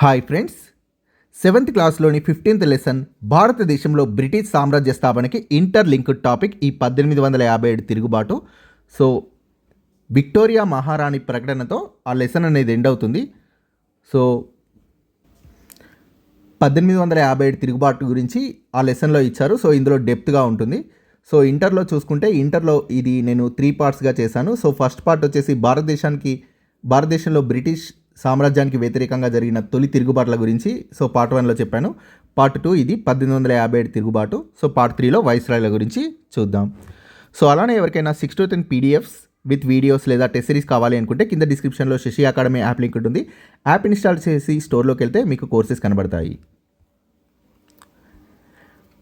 Hi friends. Seventh క్లాస్లోని fifteenth lesson భారతదేశంలో British సామ్రాజ్య స్థాపనకి ఇంటర్ లింక్డ్ టాపిక్ ఈ పద్దెనిమిది వందల యాభై ఏడు తిరుగుబాటు. సో విక్టోరియా మహారాణి ప్రకటనతో ఆ లెసన్ అనేది ఎండ్ అవుతుంది. సో పద్దెనిమిది వందల యాభై ఏడు తిరుగుబాటు గురించి ఆ లెసన్లో ఇచ్చారు. సో ఇందులో డెప్త్గా ఉంటుంది. సో ఇంటర్లో చూసుకుంటే ఇంటర్లో ఇది నేను త్రీ పార్ట్స్గా చేశాను. సో ఫస్ట్ పార్ట్ వచ్చేసి భారతదేశానికి భారతదేశంలో బ్రిటిష్ సామ్రాజ్యానికి వ్యతిరేకంగా జరిగిన తొలి తిరుగుబాట్ల గురించి సో పార్ట్ వన్లో చెప్పాను. పార్ట్ టూ ఇది పద్దెనిమిది వందల యాభై ఏడు తిరుగుబాటు. సో పార్ట్ త్రీలో వైస్రాయ్ల గురించి చూద్దాం. సో అలానే ఎవరికైనా six to ten PDFs with videos లేదా టెస్ట్ సిరీస్ కావాలి అనుకుంటే కింద డిస్క్రిప్షన్లో శశి అకాడమీ యాప్ లింక్ ఉంటుంది. యాప్ ఇన్స్టాల్ చేసి స్టోర్లోకి వెళ్తే మీకు కోర్సెస్ కనబడతాయి.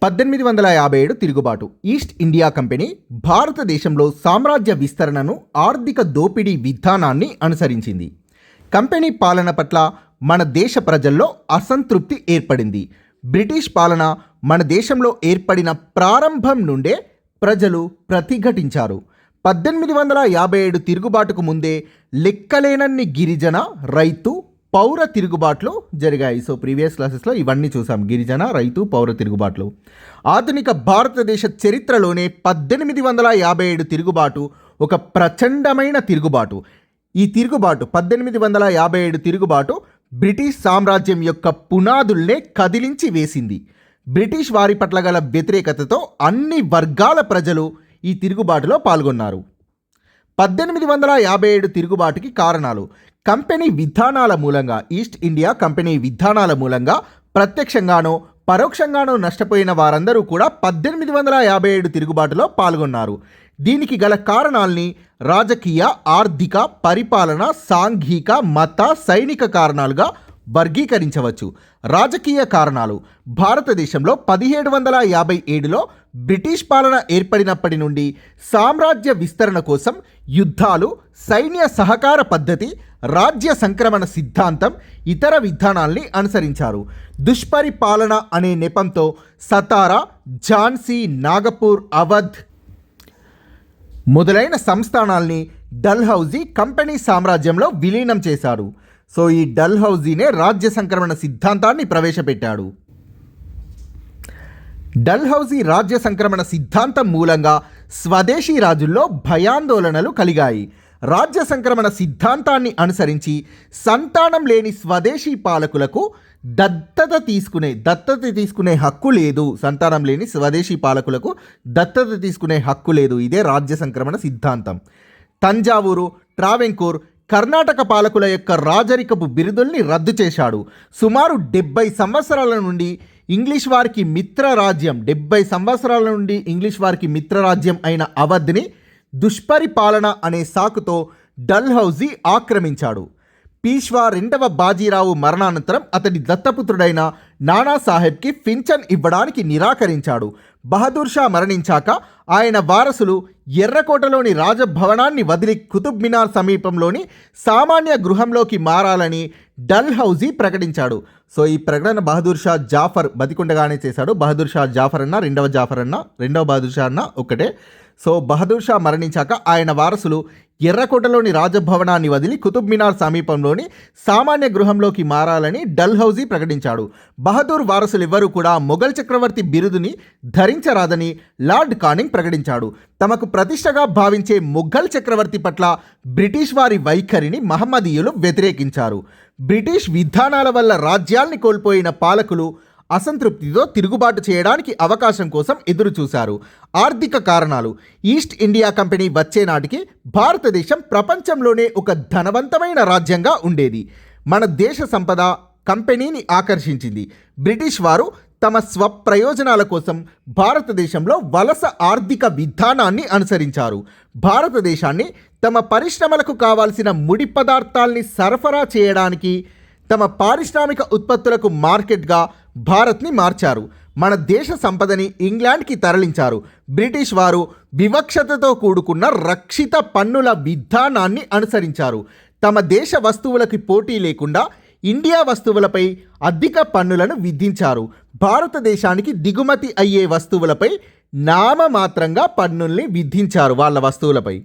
పద్దెనిమిది వందల యాభై ఏడు తిరుగుబాటు. ఈస్ట్ ఇండియా కంపెనీ భారతదేశంలో సామ్రాజ్య విస్తరణను ఆర్థిక దోపిడీ విధానాన్ని అనుసరించింది. కంపెనీ పాలన పట్ల మన దేశ ప్రజల్లో అసంతృప్తి ఏర్పడింది. బ్రిటిష్ పాలన మన దేశంలో ఏర్పడిన ప్రారంభం నుండే ప్రజలు ప్రతిఘటించారు. పద్దెనిమిది వందల యాభై ఏడు తిరుగుబాటుకు ముందే లెక్కలేనన్ని గిరిజన రైతు పౌర తిరుగుబాట్లు జరిగాయి. సో ప్రీవియస్ క్లాసెస్లో ఇవన్నీ చూసాం. గిరిజన రైతు పౌర తిరుగుబాట్లు. ఆధునిక భారతదేశ చరిత్రలోనే పద్దెనిమిది వందల యాభై ఏడు తిరుగుబాటు ఒక ప్రచండమైన తిరుగుబాటు. ఈ తిరుగుబాటు పద్దెనిమిది వందల యాభై ఏడు తిరుగుబాటు బ్రిటిష్ సామ్రాజ్యం యొక్క పునాదుల్నే కదిలించి వేసింది. బ్రిటిష్ వారి పట్ల గల వ్యతిరేకతతో అన్ని వర్గాల ప్రజలు ఈ తిరుగుబాటులో పాల్గొన్నారు. పద్దెనిమిది వందల యాభై ఏడు తిరుగుబాటుకి కారణాలు. కంపెనీ విధానాల మూలంగా ఈస్ట్ ఇండియా కంపెనీ విధానాల మూలంగా ప్రత్యక్షంగానో పరోక్షంగానో నష్టపోయిన వారందరూ కూడా పద్దెనిమిది వందల యాభై ఏడు తిరుగుబాటులో పాల్గొన్నారు. దీనికి గల కారణాల్ని రాజకీయ ఆర్థిక పరిపాలన సాంఘిక మత సైనిక కారణాలుగా వర్గీకరించవచ్చు. రాజకీయ కారణాలు. భారతదేశంలో పదిహేడు వందల యాభై ఏడులో బ్రిటిష్ పాలన ఏర్పడినప్పటి నుండి సామ్రాజ్య విస్తరణ కోసం యుద్ధాలు సైన్య సహకార పద్ధతి రాజ్య సంక్రమణ సిద్ధాంతం ఇతర విధానాల్ని అనుసరించారు. దుష్పరిపాలన అనే నెపంతో సతారా ఝాన్సీ నాగపూర్ అవధ్ మొదలైన సంస్థానాల్ని డల్హౌజీ కంపెనీ సామ్రాజ్యంలో విలీనం చేశాడు సో ఈ డల్హౌజీనే రాజ్య సంక్రమణ సిద్ధాంతాన్ని ప్రవేశపెట్టాడు. డల్హౌజీ రాజ్య సంక్రమణ సిద్ధాంతం మూలంగా స్వదేశీ రాజుల్లో భయాందోళనలు కలిగాయి. రాజ్య సంక్రమణ సిద్ధాంతాన్ని అనుసరించి సంతానం లేని స్వదేశీ పాలకులకు దత్తత తీసుకునే దత్తత తీసుకునే హక్కు లేదు. సంతానం లేని స్వదేశీ పాలకులకు దత్తత తీసుకునే హక్కు లేదు. ఇదే రాజ్య సంక్రమణ సిద్ధాంతం. తంజావూరు ట్రావెంకూర్ కర్ణాటక పాలకుల యొక్క రాజరికపు బిరుదుల్ని రద్దు చేశాడు. సుమారు డెబ్బై సంవత్సరాల నుండి ఇంగ్లీష్ వారికి మిత్ర రాజ్యం డెబ్బై సంవత్సరాల నుండి ఇంగ్లీష్ వారికి మిత్రరాజ్యం అయిన అవధ్ని దుష్పరిపాలన అనే సాకుతో డల్హౌజీ ఆక్రమించాడు. పీష్వా రెండవ బాజీరావు మరణానంతరం అతడి దత్తపుత్రుడైన నానాసాహెబ్కి ఫించన్ ఇవ్వడానికి నిరాకరించాడు. బహదూర్ షా మరణించాక ఆయన వారసులు ఎర్రకోటలోని రాజభవనాన్ని వదిలి కుతుబ్ మినార్ సమీపంలోని సామాన్య గృహంలోకి మారాలని డల్ హౌజీ ప్రకటించాడు. సో ఈ ప్రకటన బహదూర్ షా జాఫర్ బతికుండగానే చేశాడు. బహదూర్ షా జాఫర్ అన్న రెండవ జాఫర్ అన్న రెండవ బహదూర్ షా అన్న ఒక్కటే. సో బహదూర్ షా మరణించాక ఆయన వారసులు ఎర్రకోటలోని రాజభవనాన్ని వదిలి కుతుబ్ మినార్ సమీపంలోని సామాన్య గృహంలోకి మారాలని డల్హౌజీ ప్రకటించాడు. బహదూర్ వారసులు ఎవ్వరూ కూడా మొఘల్ చక్రవర్తి బిరుదుని ధరించరాదని లార్డ్ కానింగ్ ప్రకటించాడు. తమకు ప్రతిష్టగా భావించే మొఘల్ చక్రవర్తి పట్ల బ్రిటిష్ వారి వైఖరిని మహమ్మదీయులు వ్యతిరేకించారు. బ్రిటిష్ విధానాల వల్ల రాజ్యాల్ని కోల్పోయిన పాలకులు అసంతృప్తితో తిరుగుబాటు చేయడానికి అవకాశం కోసం ఎదురుచూశారు. ఆర్థిక కారణాలు. ఈస్ట్ ఇండియా కంపెనీ వచ్చే నాటికి భారతదేశం ప్రపంచంలోనే ఒక ధనవంతమైన రాజ్యంగా ఉండేది. మన దేశ సంపద కంపెనీని ఆకర్షించింది. బ్రిటిష్ వారు తమ స్వప్రయోజనాల కోసం భారతదేశంలో వలస ఆర్థిక విధానాన్ని అనుసరించారు. భారతదేశాన్ని తమ పరిశ్రమలకు కావాల్సిన ముడి పదార్థాల్ని సరఫరా చేయడానికి తమ పారిశ్రామిక ఉత్పత్తులకు మార్కెట్గా భారత్ని మార్చారు. మన దేశ సంపదని ఇంగ్లాండ్కి తరలించారు. బ్రిటిష్ వారు వివక్షతతో కూడుకున్న రక్షిత పన్నుల విధానాన్ని అనుసరించారు. తమ దేశ వస్తువులకి పోటీ లేకుండా ఇండియా వస్తువులపై అధిక పన్నులను విధించారు. భారతదేశానికి దిగుమతి అయ్యే వస్తువులపై నామమాత్రంగా పన్నుల్ని విధించారు వాళ్ళ వస్తువులపై.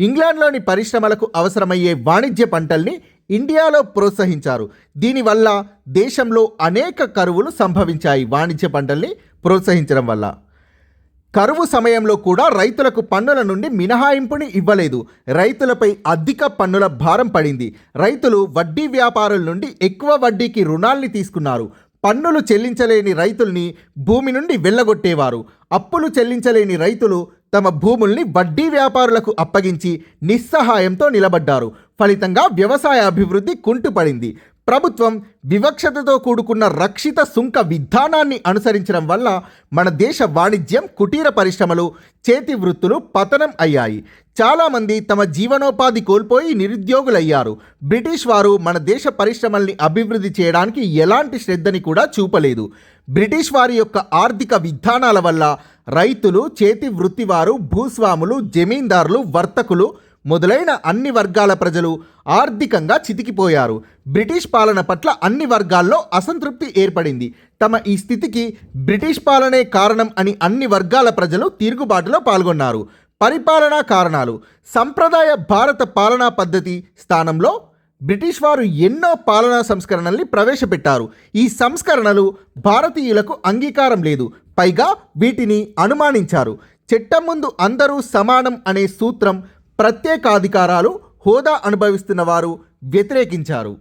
ఇంగ్లాండ్లోని పరిశ్రమలకు అవసరమయ్యే వాణిజ్య పంటల్ని ఇండియాలో ప్రోత్సహించారు. దీనివల్ల దేశంలో అనేక కరువులు సంభవించాయి వాణిజ్య పంటల్ని ప్రోత్సహించడం వల్ల. కరువు సమయంలో కూడా రైతులకు పన్నుల నుండి మినహాయింపుని ఇవ్వలేదు. రైతులపై అధిక పన్నుల భారం పడింది. రైతులు వడ్డీ వ్యాపారుల నుండి ఎక్కువ వడ్డీకి రుణాల్ని తీసుకున్నారు. పన్నులు చెల్లించలేని రైతుల్ని భూమి నుండి వెళ్ళగొట్టేవారు. అప్పులు చెల్లించలేని రైతులు తమ భూముల్ని వడ్డీ వ్యాపారులకు అప్పగించి నిస్సహాయంతో నిలబడ్డారు. ఫలితంగా వ్యవసాయ అభివృద్ధి కుంటుపడింది. ప్రభుత్వం వివక్షతతో కూడుకున్న రక్షిత సుంక విధానాన్ని అనుసరించడం వల్ల మన దేశ వాణిజ్యం కుటీర పరిశ్రమలు చేతి వృత్తులు పతనం అయ్యాయి. చాలామంది తమ జీవనోపాధి కోల్పోయి నిరుద్యోగులయ్యారు. బ్రిటిష్ వారు మన దేశ పరిశ్రమల్ని అభివృద్ధి చేయడానికి ఎలాంటి శ్రద్ధని కూడా చూపలేదు. బ్రిటిష్ వారి యొక్క ఆర్థిక విధానాల వల్ల రైతులు చేతి వృత్తివారు భూస్వాములు జమీందారులు వర్తకులు మొదలైన అన్ని వర్గాల ప్రజలు ఆర్థికంగా చితికిపోయారు. బ్రిటిష్ పాలన పట్ల అన్ని వర్గాల్లో అసంతృప్తి ఏర్పడింది. తమ ఈ స్థితికి బ్రిటిష్ పాలనే కారణం అని అన్ని వర్గాల ప్రజలు తిరుగుబాటులో పాల్గొన్నారు. పరిపాలనా కారణాలు. సంప్రదాయ భారత పాలనా పద్ధతి స్థానంలో బ్రిటిష్ వారు ఎన్నో పాలనా సంస్కరణల్ని ప్రవేశపెట్టారు. ఈ సంస్కరణలు భారతీయులకు అంగీకారం లేదు. పైగా వీటిని అనుమానించారు. చట్టం ముందు అందరూ సమానం అనే సూత్రం ప్రత్యేకాధికారాలు హోదా అనుభవిస్తున్న వారు వ్యతిరేకించారు.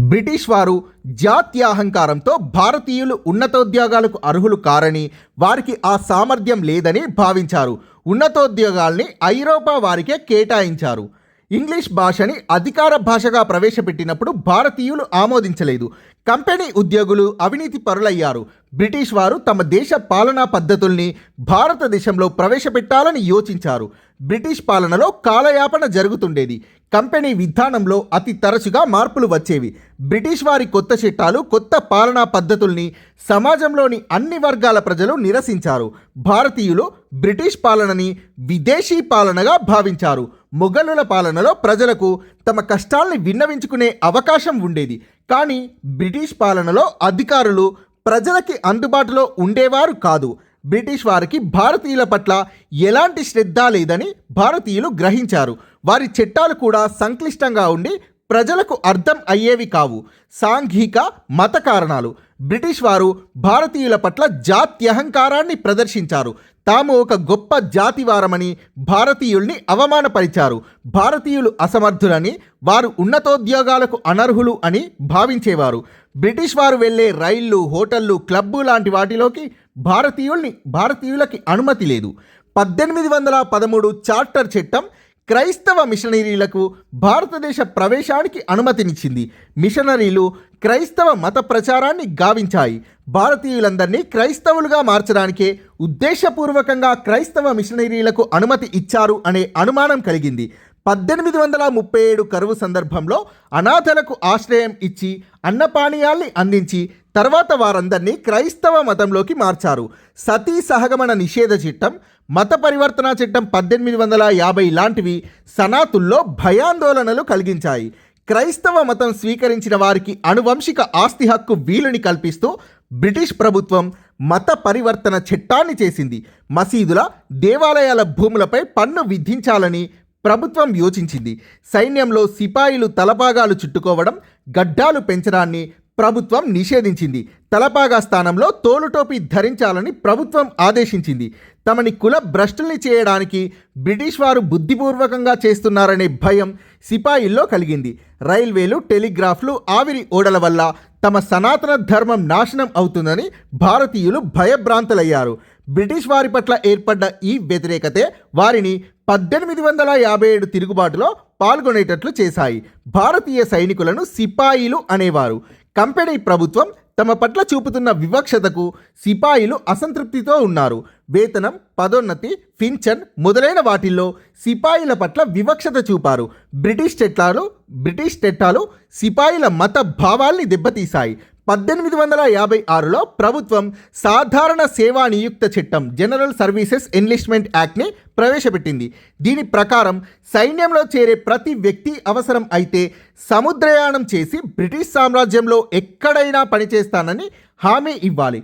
బ్రిటిష్ వారు జాత్యాహంకారంతో భారతీయులు ఉన్నతోద్యోగాలకు అర్హులు కారని వారికి ఆ సామర్థ్యం లేదని భావించారు. ఉన్నతోద్యోగాల్ని ఐరోపా వారికే కేటాయించారు. ఇంగ్లీష్ భాషని అధికార భాషగా ప్రవేశపెట్టినప్పుడు భారతీయులు ఆమోదించలేదు. కంపెనీ ఉద్యోగులు అవినీతి పరులయ్యారు. బ్రిటిష్ వారు తమ దేశ పాలనా పద్ధతుల్ని భారతదేశంలో ప్రవేశపెట్టాలని యోచించారు. బ్రిటిష్ పాలనలో కాలయాపన జరుగుతుండేది. కంపెనీ విధానంలో అతి తరచుగా మార్పులు వచ్చేవి. బ్రిటిష్ వారి కొత్త చట్టాలు కొత్త పాలనా పద్ధతుల్ని సమాజంలోని అన్ని వర్గాల ప్రజలు నిరసించారు. భారతీయులు బ్రిటిష్ పాలనని విదేశీ పాలనగా భావించారు. మొఘలుల పాలనలో ప్రజలకు తమ కష్టాల్ని విన్నవించుకునే అవకాశం ఉండేది. కానీ బ్రిటిష్ పాలనలో అధికారులు ప్రజలకి అందుబాటులో ఉండేవారు కాదు. బ్రిటిష్ వారికి భారతీయుల పట్ల ఎలాంటి శ్రద్ధ లేదని భారతీయులు గ్రహించారు. వారి చట్టాలు కూడా సంక్లిష్టంగా ఉండి ప్రజలకు అర్థం అయ్యేవి కావు. సాంఘిక మత కారణాలు. బ్రిటిష్ వారు భారతీయుల పట్ల జాత్యహంకారాన్ని ప్రదర్శించారు. తాము ఒక గొప్ప జాతివారమని భారతీయుల్ని అవమానపరిచారు. భారతీయులు అసమర్థులని వారు ఉన్నతోద్యోగాలకు అనర్హులు అని భావించేవారు. బ్రిటిష్ వారు వెళ్ళే రైళ్ళు హోటళ్ళు క్లబ్బు లాంటి వాటిలోకి భారతీయుల్ని భారతీయులకి అనుమతి లేదు. పద్దెనిమిది వందల పదమూడు చార్టర్ చట్టం క్రైస్తవ మిషనరీలకు భారతదేశ ప్రవేశానికి అనుమతినిచ్చింది. మిషనరీలు క్రైస్తవ మత ప్రచారాన్ని గావించాయి. భారతీయులందరినీ క్రైస్తవులుగా మార్చడానికే ఉద్దేశపూర్వకంగా క్రైస్తవ మిషనరీలకు అనుమతి ఇచ్చారు అనే అనుమానం కలిగింది. పద్దెనిమిది వందల ముప్పై ఏడు కరువు సందర్భంలో అనాథలకు ఆశ్రయం ఇచ్చి అన్నపానీయాల్ని అందించి తర్వాత వారందరినీ క్రైస్తవ మతంలోకి మార్చారు. సతీ సహగమన నిషేధ చట్టం మత పరివర్తన చట్టం పద్దెనిమిది వందల యాభై లాంటివి సనాతుల్లో భయాందోళనలు కలిగించాయి. క్రైస్తవ మతం స్వీకరించిన వారికి అనువంశిక ఆస్తి హక్కు వీలుని కల్పిస్తూ బ్రిటిష్ ప్రభుత్వం మత పరివర్తన చట్టాన్ని చేసింది. మసీదుల దేవాలయాల భూములపై పన్ను విధించాలని ప్రభుత్వం యోచించింది. సైన్యంలో సిపాయిలు తలపాగాలు చుట్టుకోవడం గడ్డాలు పెంచడాన్ని ప్రభుత్వం నిషేధించింది. తలపాగా స్థానంలో తోలుటోపీ ధరించాలని ప్రభుత్వం ఆదేశించింది. తమని కుల భ్రష్టుల్ని చేయడానికి బ్రిటిష్ వారు బుద్ధిపూర్వకంగా చేస్తున్నారనే భయం సిపాయిల్లో కలిగింది. రైల్వేలు టెలిగ్రాఫ్లు ఆవిరి ఓడల వల్ల తమ సనాతన ధర్మం నాశనం అవుతుందని భారతీయులు భయభ్రాంతులయ్యారు. బ్రిటిష్ వారి పట్ల ఏర్పడ్డ ఈ వ్యతిరేకతే వారిని పద్దెనిమిది వందల యాభై ఏడు తిరుగుబాటులో పాల్గొనేటట్లు చేశాయి. భారతీయ సైనికులను సిపాయిలు అనేవారు. కంపెనీ ప్రభుత్వం తమ పట్ల చూపుతున్న వివక్షతకు సిపాయిలు అసంతృప్తితో ఉన్నారు. వేతనం పదోన్నతి ఫించన్ మొదలైన వాటిల్లో సిపాయిల పట్ల వివక్షత చూపారు. బ్రిటిష్ చట్టాలు బ్రిటిష్ చట్టాలు సిపాయిల మత భావాల్ని దెబ్బతీశాయి. పద్దెనిమిది వందల యాభై ఆరులో ప్రభుత్వం సాధారణ సేవా నియుక్త చట్టం జనరల్ సర్వీసెస్ ఎన్లిస్ట్మెంట్ యాక్ట్ని ప్రవేశపెట్టింది. దీని ప్రకారం సైన్యంలో చేరే ప్రతి వ్యక్తి అవసరం అయితే సముద్రయానం చేసి బ్రిటిష్ సామ్రాజ్యంలో ఎక్కడైనా పనిచేస్తానని హామీ ఇవ్వాలి.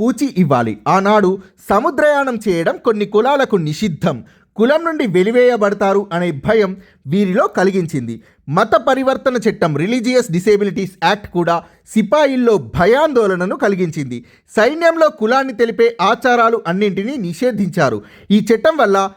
పూచి ఇవ్వాలి. ఆనాడు సముద్రయానం చేయడం కొన్ని కులాలకు నిషిద్ధం. కులం నుండి వెలివేయబడతారు అనే భయం వీరిలో కలిగించింది. మత పరివర్తన చట్టం రిలీజియస్ డిసేబిలిటీస్ యాక్ట్ కూడా సిపాయిల్లో భయాందోళనను కలిగించింది. సైన్యంలో కులాన్ని తెలిపే ఆచారాలు అన్నింటినీ నిషేధించారు. ఈ చట్టం వల్ల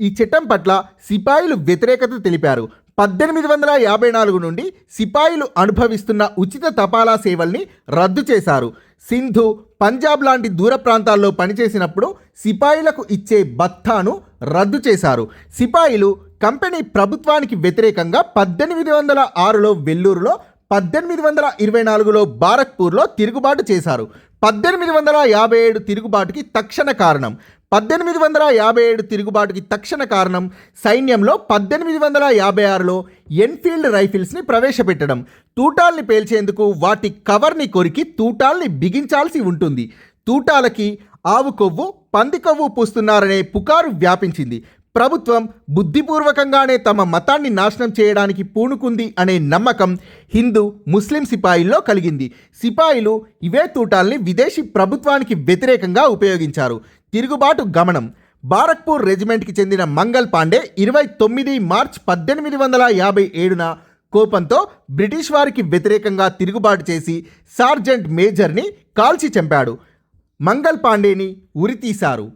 ఈ చట్టం పట్ల సిపాయిలు వ్యతిరేకత తెలిపారు. పద్దెనిమిది వందల యాభై నాలుగు నుండి సిపాయిలు అనుభవిస్తున్న ఉచిత తపాలా సేవల్ని రద్దు చేశారు. సింధు పంజాబ్ లాంటి దూర ప్రాంతాల్లో పనిచేసినప్పుడు సిపాయిలకు ఇచ్చే బత్తాను రద్దు చేశారు. సిపాయిలు కంపెనీ ప్రభుత్వానికి వ్యతిరేకంగా పద్దెనిమిది వందల ఆరులో వెల్లూరులో పద్దెనిమిది వందల ఇరవై నాలుగులో బారక్పూర్లో తిరుగుబాటు చేశారు. పద్దెనిమిది వందల యాభై ఏడు తిరుగుబాటుకి తక్షణ కారణం పద్దెనిమిది వందల యాభై ఏడు తిరుగుబాటుకి తక్షణ కారణం సైన్యంలో పద్దెనిమిది వందల యాభై ఆరులో ఎన్ఫీల్డ్ రైఫిల్స్ని ప్రవేశపెట్టడం. తూటాల్ని పేల్చేందుకు వాటి కవర్ని కొరికి తూటాల్ని బిగించాల్సి ఉంటుంది. తూటాలకి ఆవు కొవ్వు పంది కొవ్వు పూస్తున్నారనే పుకారు వ్యాపించింది. ప్రభుత్వం బుద్ధిపూర్వకంగానే తమ మతాన్ని నాశనం చేయడానికి పూనుకుంది అనే నమ్మకం హిందూ ముస్లిం సిపాయిల్లో కలిగింది. సిపాయిలు ఇవే తూటాల్ని విదేశీ ప్రభుత్వానికి వ్యతిరేకంగా ఉపయోగించారు. తిరుగుబాటు గమనం. బారక్పూర్ రెజిమెంట్కి చెందిన మంగల్ పాండే ఇరవై తొమ్మిది మార్చ్ పద్దెనిమిది వందల యాభై ఏడున కోపంతో బ్రిటిష్ వారికి వ్యతిరేకంగా తిరుగుబాటు చేసి సార్జెంట్ మేజర్ని కాల్చి చంపాడు. మంగల్ పాండేని ఉరితీశారు.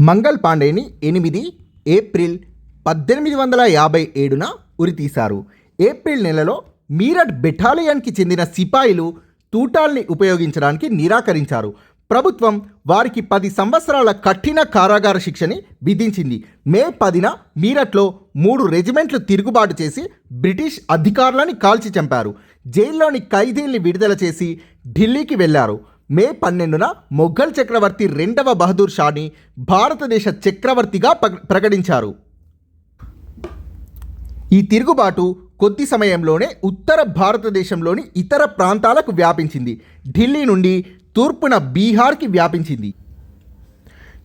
మంగల్ పాండేని ఎనిమిది ఏప్రిల్ పద్దెనిమిది వందల యాభై ఏడున ఉరితీశారు. ఏప్రిల్ నెలలో మీరట్ బెటాలియన్కి చెందిన సిపాయిలు తూటాల్ని ఉపయోగించడానికి నిరాకరించారు. ప్రభుత్వం వారికి పది సంవత్సరాల కఠిన కారాగార శిక్షని విధించింది. మే పదిన మీరట్లో మూడు రెజిమెంట్లు తిరుగుబాటు చేసి బ్రిటిష్ అధికారులని కాల్చి చంపారు. జైల్లోని ఖైదీల్ని విడుదల చేసి ఢిల్లీకి వెళ్ళారు. మే పన్నెండున మొఘల్ చక్రవర్తి రెండవ బహదూర్ షాని భారతదేశ చక్రవర్తిగా ప్రకటించారు. ఈ తిరుగుబాటు కొద్ది సమయంలోనే ఉత్తర భారతదేశంలోని ఇతర ప్రాంతాలకు వ్యాపించింది. ఢిల్లీ నుండి తూర్పున బీహార్కి వ్యాపించింది.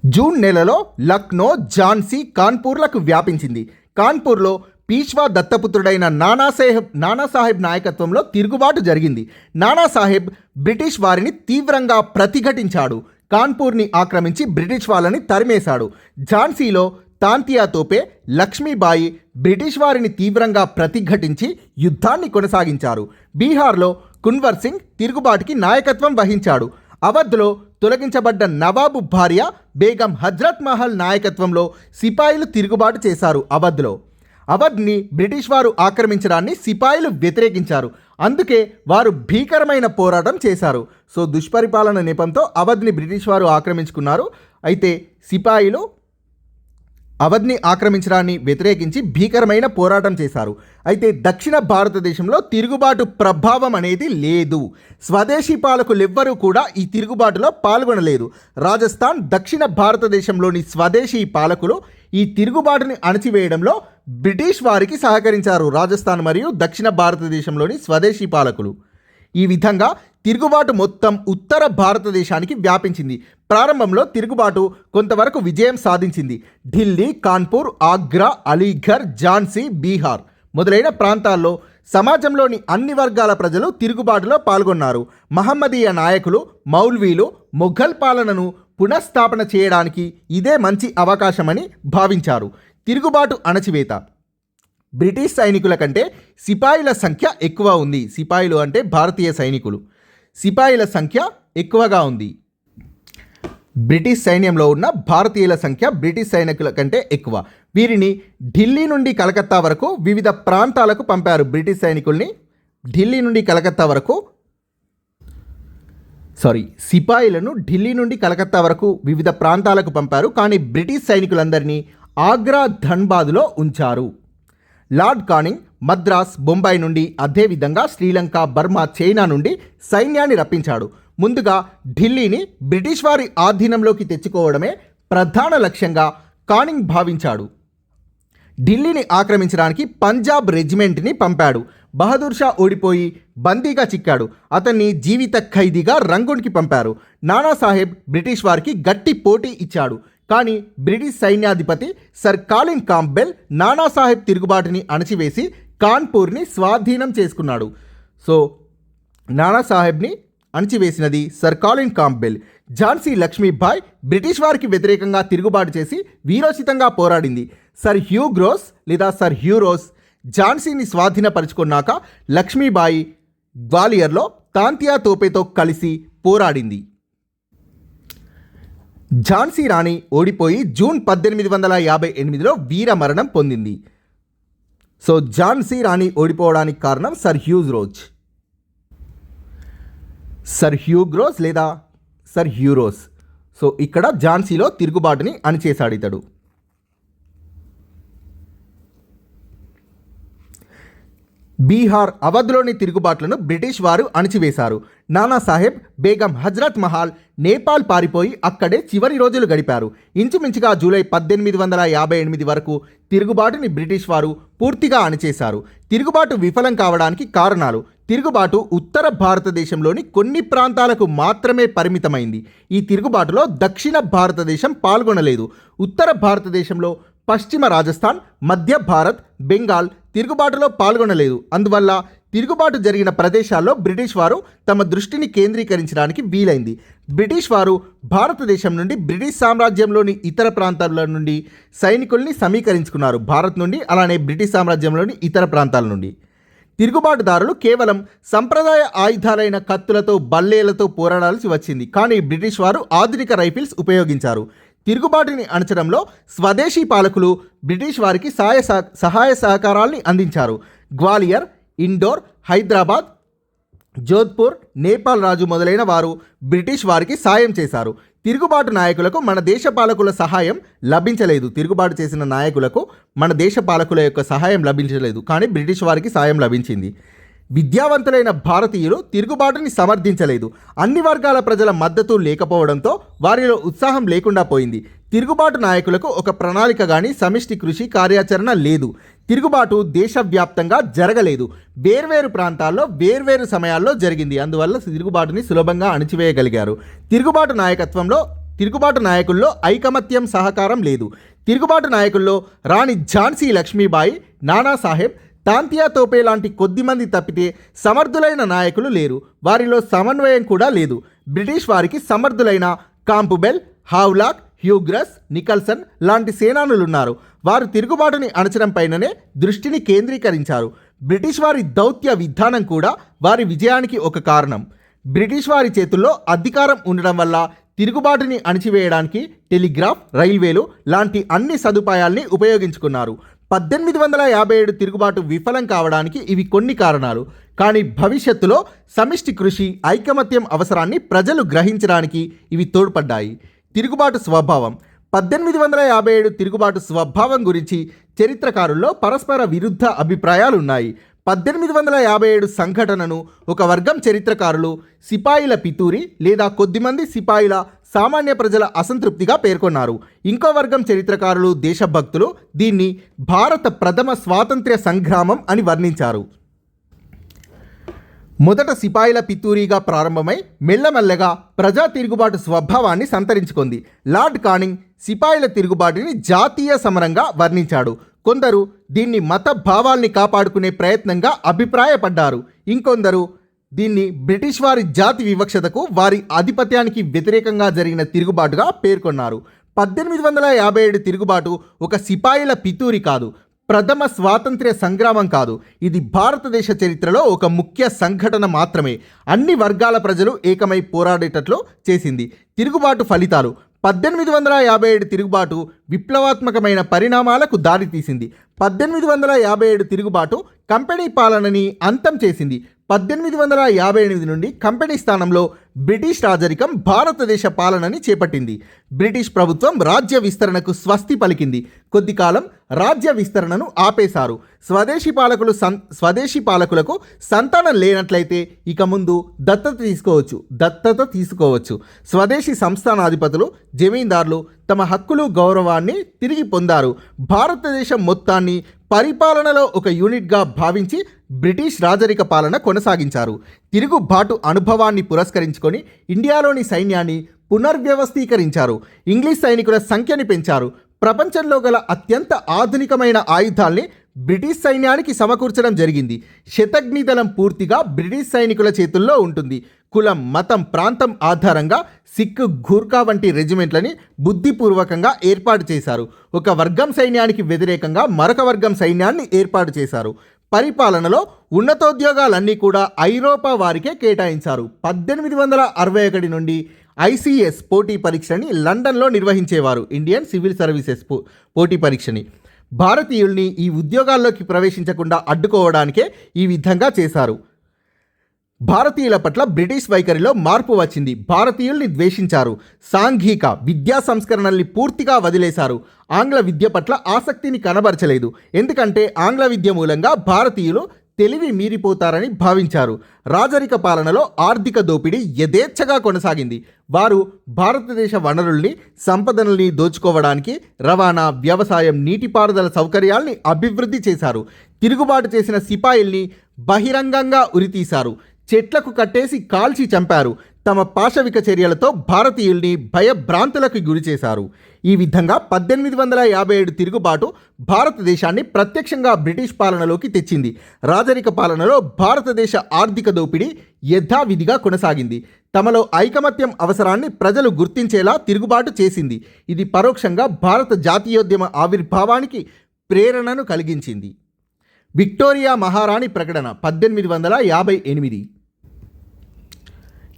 జూన్ నెలలో లక్నో ఝాన్సీ కాన్పూర్లకు వ్యాపించింది. కాన్పూర్లో పీష్వా దత్తపుత్రుడైన నానాసాహెబ్ నానాసాహెబ్ నాయకత్వంలో తిరుగుబాటు జరిగింది. నానాసాహెబ్ బ్రిటిష్ వారిని తీవ్రంగా ప్రతిఘటించాడు. కాన్పూర్ని ఆక్రమించి బ్రిటిష్ వాళ్ళని తరిమేశాడు. ఝాన్సీలో తాంతియా తోపే లక్ష్మీబాయి బ్రిటిష్ వారిని తీవ్రంగా ప్రతిఘటించి యుద్ధాన్ని కొనసాగించారు. బీహార్లో కున్వర్ సింగ్ తిరుగుబాటుకి నాయకత్వం వహించాడు. అవధ్లో తొలగించబడ్డ నవాబు భార్య బేగం హజ్రత్ మహల్ నాయకత్వంలో సిపాయిలు తిరుగుబాటు చేశారు అవధ్లో. అవధ్ని బ్రిటిష్ వారు ఆక్రమించడాన్ని సిపాయిలు వ్యతిరేకించారు. అందుకే వారు భీకరమైన పోరాటం చేశారు. సో దుష్పరిపాలన నెపంతో అవధ్ని బ్రిటిష్ వారు ఆక్రమించుకున్నారు. అయితే సిపాయిలు అవధ్ని ఆక్రమించడాన్ని వ్యతిరేకించి భీకరమైన పోరాటం చేశారు. అయితే దక్షిణ భారతదేశంలో తిరుగుబాటు ప్రభావం అనేది లేదు. స్వదేశీ పాలకులెవ్వరూ కూడా ఈ తిరుగుబాటులో పాల్గొనలేదు. రాజస్థాన్ దక్షిణ భారతదేశంలోని స్వదేశీ పాలకులు ఈ తిరుగుబాటుని అణచివేయడంలో బ్రిటిష్ వారికి సహకరించారు రాజస్థాన్ మరియు దక్షిణ భారతదేశంలోని స్వదేశీ పాలకులు. ఈ విధంగా తిరుగుబాటు మొత్తం ఉత్తర భారతదేశానికి వ్యాపించింది. ప్రారంభంలో తిరుగుబాటు కొంతవరకు విజయం సాధించింది. ఢిల్లీ కాన్పూర్ ఆగ్రా అలీఘర్ ఝాన్సీ బీహార్ మొదలైన ప్రాంతాల్లో సమాజంలోని అన్ని వర్గాల ప్రజలు తిరుగుబాటులో పాల్గొన్నారు. మహమ్మదీయ నాయకులు మౌల్వీలు మొఘల్ పాలనను పునఃస్థాపన చేయడానికి ఇదే మంచి అవకాశమని భావించారు. తిరుగుబాటు అణచివేత. బ్రిటిష్ సైనికుల కంటే సిపాయిల సంఖ్య ఎక్కువ ఉంది. సిపాయిలు అంటే భారతీయ సైనికులు. సిపాయిల సంఖ్య ఎక్కువగా ఉంది. బ్రిటిష్ సైన్యంలో ఉన్న భారతీయుల సంఖ్య బ్రిటిష్ సైనికుల కంటే ఎక్కువ. వీరిని ఢిల్లీ నుండి కలకత్తా వరకు వివిధ ప్రాంతాలకు పంపారు బ్రిటిష్ సైనికుల్ని. ఢిల్లీ నుండి కలకత్తా వరకు సారీ సిపాయిలను ఢిల్లీ నుండి కలకత్తా వరకు వివిధ ప్రాంతాలకు పంపారు. కానీ బ్రిటిష్ సైనికులందరినీ ఆగ్రా ధన్బాద్లో ఉంచారు. లార్డ్ కానింగ్ మద్రాస్ బొంబాయి నుండి అదేవిధంగా శ్రీలంక బర్మా చైనా నుండి సైన్యాన్ని రప్పించాడు. ముందుగా ఢిల్లీని బ్రిటిష్ వారి ఆధీనంలోకి తెచ్చుకోవడమే ప్రధాన లక్ష్యంగా కానింగ్ భావించాడు. ఢిల్లీని ఆక్రమించడానికి పంజాబ్ రెజిమెంట్ని పంపాడు. బహదూర్ షా ఓడిపోయి బందీగా చిక్కాడు. అతన్ని జీవిత ఖైదీగా రంగూన్కి పంపారు. నానాసాహెబ్ బ్రిటిష్ వారికి గట్టి పోటీ ఇచ్చాడు. కానీ బ్రిటిష్ సైన్యాధిపతి సర్ కాలిన్ కాంబెల్ నానాసాహెబ్ తిరుగుబాటుని అణచివేసి కాన్పూర్ని స్వాధీనం చేసుకున్నాడు. సో నానాసాహెబ్ని అణచివేసినది sir Colin Campbell Jhansi Lakshmibai British వారికి వ్యతిరేకంగా తిరుగుబాటు చేసి వీరోచితంగా పోరాడింది. సర్ హ్యూ గ్రోస్ లేదా సర్ హ్యూరోస్ ఝాన్సీని స్వాధీనపరుచుకున్నాక లక్ష్మీబాయి గ్వాలియర్లో తాంతియా తోపేతో కలిసి పోరాడింది. ఝాన్సీ రాణి ఓడిపోయి జూన్ పద్దెనిమిది వందల యాభై ఎనిమిదిలో వీరమరణం పొందింది. సో ఝాన్సీ రాణి ఓడిపోవడానికి కారణం sir Hughes Rose. Sir Hugh Grose లేదా సర్ హ్యూరోస్. సో ఇక్కడ ఝాన్సీలో తిరుగుబాటుని అణిచేశాడు ఇతడు. బీహార్ అవధ్లోని తిరుగుబాట్లను బ్రిటిష్ వారు అణిచివేశారు. నానాసాహెబ్ బేగం హజ్రత్ మహాల్ నేపాల్ పారిపోయి అక్కడే చివరి రోజులు గడిపారు. ఇంచుమించుగా జూలై పద్దెనిమిది వందల యాభై ఎనిమిది వరకు తిరుగుబాటుని బ్రిటిష్ వారు పూర్తిగా అణిచేశారు. తిరుగుబాటు విఫలం కావడానికి కారణాలు తిరుగుబాటు ఉత్తర భారతదేశంలోని కొన్ని ప్రాంతాలకు మాత్రమే పరిమితమైంది. ఈ తిరుగుబాటులో దక్షిణ భారతదేశం పాల్గొనలేదు. ఉత్తర భారతదేశంలో పశ్చిమ రాజస్థాన్ మధ్య భారత్ బెంగాల్ తిరుగుబాటులో పాల్గొనలేదు. అందువల్ల తిరుగుబాటు జరిగిన ప్రదేశాల్లో బ్రిటిష్ వారు తమ దృష్టిని కేంద్రీకరించడానికి వీలైంది. బ్రిటిష్ వారు భారతదేశం నుండి బ్రిటిష్ సామ్రాజ్యంలోని ఇతర ప్రాంతాల నుండి సైనికుల్ని సమీకరించుకున్నారు. భారత్ నుండి అలానే బ్రిటిష్ సామ్రాజ్యంలోని ఇతర ప్రాంతాల నుండి. తిరుగుబాటుదారులు కేవలం సంప్రదాయ ఆయుధాలైన కత్తులతో బల్లేలతో పోరాడాల్సి వచ్చింది. కానీ బ్రిటిష్ వారు ఆధునిక రైఫిల్స్ ఉపయోగించారు. తిరుగుబాటుని అణచడంలో స్వదేశీ పాలకులు బ్రిటిష్ వారికి సహాయ సహాయ సహకారాల్ని అందించారు. గ్వాలియర్ ఇండోర్ హైదరాబాద్ జోధ్పూర్ నేపాల్ రాజు మొదలైన వారు బ్రిటిష్ వారికి సాయం చేశారు. తిరుగుబాటు నాయకులకు మన దేశ పాలకుల సహాయం లభించలేదు. తిరుగుబాటు చేసిన నాయకులకు మన దేశ పాలకుల యొక్క సహాయం లభించలేదు. కానీ బ్రిటిష్ వారికి సాయం లభించింది. విద్యావంతులైన భారతీయులు తిరుగుబాటుని సమర్థించలేదు. అన్ని వర్గాల ప్రజల మద్దతు లేకపోవడంతో వారిలో ఉత్సాహం లేకుండా పోయింది. తిరుగుబాటు నాయకులకు ఒక ప్రణాళిక గాని సమిష్టి కృషి కార్యాచరణ లేదు. తిరుగుబాటు దేశవ్యాప్తంగా జరగలేదు. వేర్వేరు ప్రాంతాల్లో వేర్వేరు సమయాల్లో జరిగింది. అందువల్ల తిరుగుబాటుని సులభంగా అణిచివేయగలిగారు. తిరుగుబాటు నాయకత్వంలో తిరుగుబాటు నాయకుల్లో ఐకమత్యం సహకారం లేదు. తిరుగుబాటు నాయకుల్లో రాణి ఝాన్సీ లక్ష్మీబాయి నానాసాహెబ్ తాంతియా తోపే లాంటి కొద్దిమంది తప్పితే సమర్థులైన నాయకులు లేరు. వారిలో సమన్వయం కూడా లేదు. బ్రిటిష్ వారికి సమర్థులైన కాంపుబెల్ హావ్లాక్ హ్యూగ్రస్ నికల్సన్ లాంటి సేనానులున్నారు. వారు తిరుగుబాటుని అణచడం పైననే దృష్టిని కేంద్రీకరించారు. బ్రిటిష్ వారి దౌత్య విధానం కూడా వారి విజయానికి ఒక కారణం. బ్రిటిష్ వారి చేతుల్లో అధికారం ఉండడం వల్ల తిరుగుబాటుని అణిచివేయడానికి టెలిగ్రాఫ్ రైల్వేలు లాంటి అన్ని సదుపాయాల్ని ఉపయోగించుకున్నారు. పద్దెనిమిది వందల యాభై ఏడు తిరుగుబాటు విఫలం కావడానికి ఇవి కొన్ని కారణాలు. కానీ భవిష్యత్తులో సమిష్టి కృషి ఐకమత్యం అవసరాన్ని ప్రజలు గ్రహించడానికి ఇవి తోడ్పడ్డాయి. తిరుగుబాటు స్వభావం. పద్దెనిమిది వందల యాభై ఏడు తిరుగుబాటు స్వభావం గురించి చరిత్రకారుల్లో పరస్పర విరుద్ధ అభిప్రాయాలు ఉన్నాయి పద్దెనిమిది వందల యాభై ఏడు సంఘటనను ఒక వర్గం చరిత్రకారులు సిపాయిల పితూరి లేదా కొద్దిమంది సిపాయిల సామాన్య ప్రజల అసంతృప్తిగా పేర్కొన్నారు. ఇంకో వర్గం చరిత్రకారులు దేశభక్తులు దీన్ని భారత ప్రథమ స్వాతంత్ర్య సంగ్రామం అని వర్ణించారు. మొదట సిపాయిల పితూరిగా ప్రారంభమై మెల్లమెల్లగా ప్రజా తిరుగుబాటు స్వభావాన్ని సంతరించుకుంది. లార్డ్ కానింగ్ సిపాయిల తిరుగుబాటుని జాతీయ సమరంగా వర్ణించాడు. కొందరు దీన్ని మత భావాల్ని కాపాడుకునే ప్రయత్నంగా అభిప్రాయపడ్డారు. ఇంకొందరు దీన్ని బ్రిటిష్ వారి జాతి వివక్షతకు వారి ఆధిపత్యానికి వ్యతిరేకంగా జరిగిన తిరుగుబాటుగా పేర్కొన్నారు. పద్దెనిమిది వందల యాభై ఏడు తిరుగుబాటు ఒక సిపాయిల పితూరి కాదు ప్రథమ స్వాతంత్ర్య సంగ్రామం కాదు. ఇది భారతదేశ చరిత్రలో ఒక ముఖ్య సంఘటన మాత్రమే. అన్ని వర్గాల ప్రజలు ఏకమై పోరాడేటట్లు చేసింది. తిరుగుబాటు ఫలితాలు పద్దెనిమిది వందల యాభై ఏడు తిరుగుబాటు విప్లవాత్మకమైన పరిణామాలకు దారితీసింది పద్దెనిమిది వందల యాభై ఏడు తిరుగుబాటు కంపెనీ పాలనని అంతం చేసింది. పద్దెనిమిది వందల యాభై ఎనిమిది నుండి కంపెనీ స్థానంలో బ్రిటిష్ రాజరికం భారతదేశ పాలనని చేపట్టింది. బ్రిటిష్ ప్రభుత్వం రాజ్య విస్తరణకు స్వస్తి పలికింది. కొద్ది కాలం రాజ్య విస్తరణను ఆపేశారు. స్వదేశీ పాలకులు సం స్వదేశీ పాలకులకు సంతానం లేనట్లయితే ఇక ముందు దత్తత తీసుకోవచ్చు దత్తత తీసుకోవచ్చు. స్వదేశీ సంస్థానాధిపతులు జమీందారులు తమ హక్కులు గౌరవాన్ని తిరిగి పొందారు. భారతదేశం మొత్తాన్ని పరిపాలనలో ఒక యూనిట్గా భావించి బ్రిటిష్ రాజరిక పాలన కొనసాగించారు. తిరుగుబాటు అనుభవాన్ని పురస్కరించుకొని ఇండియాలోని సైన్యాన్ని పునర్వ్యవస్థీకరించారు. ఇంగ్లీష్ సైనికుల సంఖ్యని పెంచారు. ప్రపంచంలో గల అత్యంత ఆధునికమైన ఆయుధాల్ని బ్రిటిష్ సైన్యానికి సమకూర్చడం జరిగింది. శతగ్ని దళం పూర్తిగా బ్రిటిష్ సైనికుల చేతుల్లో ఉంటుంది. కులం మతం ప్రాంతం ఆధారంగా సిక్ గూర్ఖా వంటి రెజిమెంట్లని బుద్ధిపూర్వకంగా ఏర్పాటు చేశారు. ఒక వర్గం సైన్యానికి వ్యతిరేకంగా మరొక వర్గం సైన్యాన్ని ఏర్పాటు చేశారు. పరిపాలనలో ఉన్నతోద్యోగాలన్నీ కూడా ఐరోపా వారికే కేటాయించారు. పద్దెనిమిది వందల అరవై ఒకటి నుండి ఐసీఎస్ పోటీ పరీక్షని లండన్లో నిర్వహించేవారు. ఇండియన్ సివిల్ సర్వీసెస్ పో- పోటీ పరీక్షని. భారతీయుల్ని ఈ ఉద్యోగాల్లోకి ప్రవేశించకుండా అడ్డుకోవడానికే ఈ విధంగా చేశారు. భారతీయుల పట్ల బ్రిటిష్ వైఖరిలో మార్పు వచ్చింది. భారతీయుల్ని ద్వేషించారు. సాంఘిక విద్యా సంస్కరణల్ని పూర్తిగా వదిలేశారు. ఆంగ్ల విద్య పట్ల ఆసక్తిని కనబరచలేదు. ఎందుకంటే ఆంగ్ల విద్య మూలంగా భారతీయులు తెలివి మీరిపోతారని భావించారు. రాజరిక పాలనలో ఆర్థిక దోపిడీ యథేచ్ఛగా కొనసాగింది. వారు భారతదేశ వనరుల్ని సంపదనల్ని దోచుకోవడానికి రవాణా వ్యవసాయం నీటిపారుదల సౌకర్యాల్ని అభివృద్ధి చేశారు. తిరుగుబాటు చేసిన సిపాయిల్ని బహిరంగంగా ఉరితీశారు. చెట్లకు కట్టేసి కాల్చి చంపారు. తమ పాశవిక చర్యలతో భారతీయుల్ని భయభ్రాంతులకు గురిచేశారు. ఈ విధంగా పద్దెనిమిది వందల యాభై ఏడు తిరుగుబాటు భారతదేశాన్ని ప్రత్యక్షంగా బ్రిటిష్ పాలనలోకి తెచ్చింది. రాజరిక పాలనలో భారతదేశ ఆర్థిక దోపిడీ యథావిధిగా కొనసాగింది. తమలో ఐకమత్యం అవసరాన్ని ప్రజలు గుర్తించేలా తిరుగుబాటు చేసింది. ఇది పరోక్షంగా భారత జాతీయోద్యమ ఆవిర్భావానికి ప్రేరణను కలిగించింది. విక్టోరియా మహారాణి ప్రకటన పద్దెనిమిది వందల యాభై ఎనిమిది.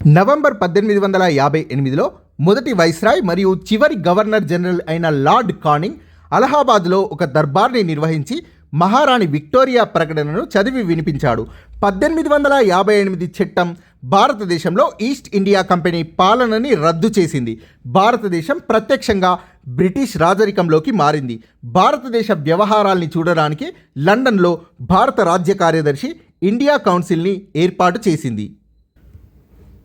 నవంబర్ పద్దెనిమిది వందల యాభై ఎనిమిదిలో మొదటి వైస్రాయ్ మరియు చివరి గవర్నర్ జనరల్ అయిన లార్డ్ కానింగ్ అలహాబాద్లో ఒక దర్బార్ని నిర్వహించి మహారాణి విక్టోరియా ప్రకటనను చదివి వినిపించాడు. పద్దెనిమిది వందల యాభై ఎనిమిది చట్టం భారతదేశంలో ఈస్ట్ ఇండియా కంపెనీ పాలనని రద్దు చేసింది. భారతదేశం ప్రత్యక్షంగా బ్రిటిష్ రాజరికంలోకి మారింది. భారతదేశ వ్యవహారాల్ని చూడడానికి లండన్లో భారత రాజ్య కార్యదర్శి ఇండియా కౌన్సిల్ని ఏర్పాటు చేసింది.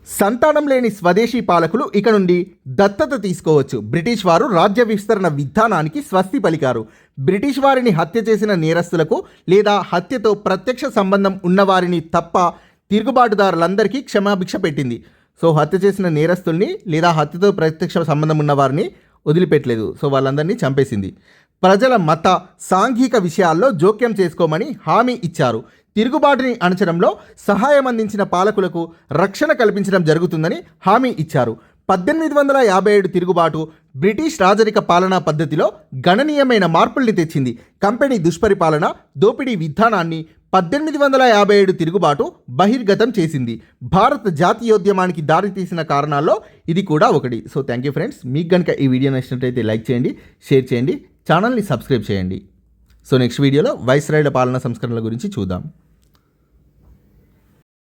సంతానం లేని స్వదేశీ పాలకులు ఇక నుండి దత్తత తీసుకోవచ్చు. బ్రిటిష్ వారు రాజ్య విస్తరణ విధానానికి స్వస్తి పలికారు. బ్రిటిష్ వారిని హత్య చేసిన నేరస్తులకు లేదా హత్యతో ప్రత్యక్ష సంబంధం ఉన్నవారిని తప్ప తిరుగుబాటుదారులందరికీ క్షమాభిక్ష పెట్టింది. సో హత్య చేసిన నేరస్తుల్ని లేదా హత్యతో ప్రత్యక్ష సంబంధం ఉన్నవారిని వదిలిపెట్టలేదు. సో వాళ్ళందరినీ చంపేసింది. ప్రజల మత సాంఘిక విషయాల్లో జోక్యం చేసుకోమని హామీ ఇచ్చారు. తిరుగుబాటుని అణచడంలో సహాయం అందించిన పాలకులకు రక్షణ కల్పించడం జరుగుతుందని హామీ ఇచ్చారు. పద్దెనిమిది వందల యాభై ఏడు తిరుగుబాటు బ్రిటిష్ రాజరిక పాలనా పద్ధతిలో గణనీయమైన మార్పుల్ని తెచ్చింది. కంపెనీ దుష్పరిపాలన దోపిడీ విధానాన్ని పద్దెనిమిది వందల యాభై ఏడు తిరుగుబాటు బహిర్గతం చేసింది. భారత జాతీయోద్యమానికి దారితీసిన కారణాల్లో ఇది కూడా ఒకటి. సో థ్యాంక్ యూ ఫ్రెండ్స్ మీకు కనుక ఈ వీడియో నచ్చినట్లయితే లైక్ చేయండి షేర్ చేయండి ఛానల్ని సబ్స్క్రైబ్ చేయండి. సో నెక్స్ట్ వీడియోలో వైస్రాయుల పాలనా సంస్కరణల గురించి చూద్దాం.